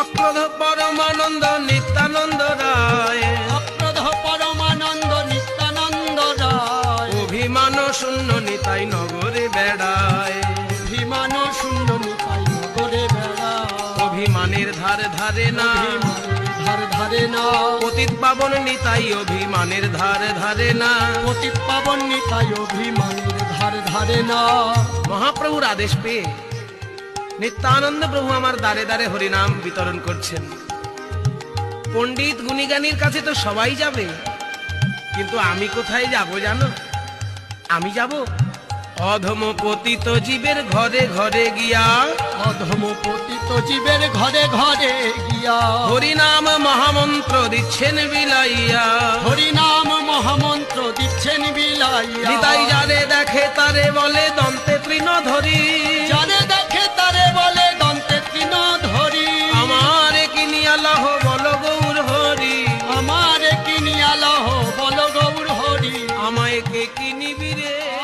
অক্রোধ পরমানন্দ নিত্যানন্দ রায়। অক্রোধ পরমানন্দ নিত্যানন্দ রায়। অভিমান শূন্য নিতাই নগরে বেড়ায়। অভিমান শূন্য নিতাই নগরে বেড়া অভিমানের ধার ধারে না। ধার ধারে না। পতিত পাবন নিতাই অভিমানের ধার ধারে না। পতিত পাবন নিতাই অভিমানের ধার ধারে না। মহাপ্রভুর আদেশ পেয়ে নিত্যানন্দ প্রভু আমার দ্বারে দ্বারে হরিনাম বিতরণ করছেন। পণ্ডিত গুণীগানির কাছে তো সবাই যাবে। কিন্তু আমি কোথায় যাব জানো? আমি যাব অধম পতিত জীবের ঘরে ঘরে গিয়া। অধম পতিত জীবের ঘরে ঘরে গিয়া। হরিনাম মহামন্ত্র দিচ্ছেন বিলাইয়া। হরিনাম মহামন্ত্র দিচ্ছেন বিলাইয়া। নিতাই যারে দেখে তারে বলে দন্তে তৃণ ধরি। কিনিয়া বল গৌর হরি। আমারে কিনিয়া লহ বল গৌর হরি। আমায় কে কিনিবি রে?